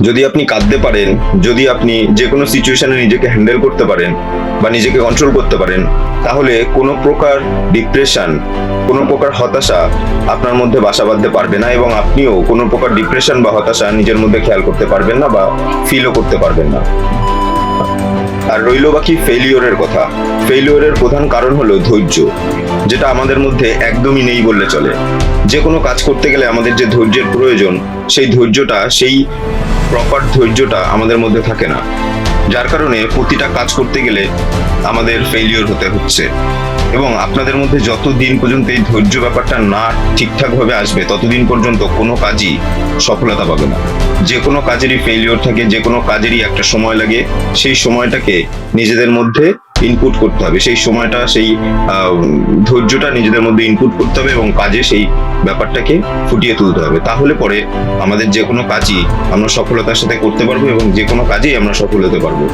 যদি আপনি কাঁদতে পারেন, যদি আপনি যে কোনো সিচুয়েশনে নিজেকে হ্যান্ডেল করতে পারেন বা নিজেকে কন্ট্রোল করতে পারেন, তাহলে কোনো প্রকার ডিপ্রেশন কোনো প্রকার হতাশা আপনার মধ্যে বাসা বাঁধতে পারবে না এবং আপনিও কোনো প্রকার ডিপ্রেশন বা হতাশা নিজের মধ্যে খেয়াল করতে পারবেন না বা ফিলও করতে পারবেন না। আর রইল বাকি ফেলিওরের কথা। ফেলিওরের প্রধান কারণ হলো ধৈর্য, যেটা আমাদের মধ্যে একদমই নেই বললে চলে। যে কোনো কাজ করতে গেলে আমাদের যে ধৈর্যের প্রয়োজন, সেই ধৈর্যটা সেই প্রপার ধৈর্যটা আমাদের মধ্যে থাকে না। যার কারণে প্রতিটা কাজ করতে গেলে আমাদের ফেলিওর হতে হচ্ছে। এবং আপনাদের মধ্যে যত দিন পর্যন্ত এই ধৈর্য ব্যাপারটা না ঠিকঠাকভাবে আসবে, ততদিন পর্যন্ত কোনো কাজই সফলতা পাবে না। যে কোনো কাজেরই ফেলিওর থাকে, যে কোনো কাজেরই একটা সময় লাগে, সেই সময়টাকে নিজেদের মধ্যে ইনপুট করতে হবে। সেই সময়টা, সেই ধৈর্যটা নিজেদের মধ্যে ইনপুট করতে হবে এবং কাজে সেই ব্যাপারটাকে ফুটিয়ে তুলতে হবে। তাহলে পরে আমাদের যে কোনো কাজই আমরা সফলতার সাথে করতে পারব এবং যে কোনো কাজেই আমরা সফল হতে পারব।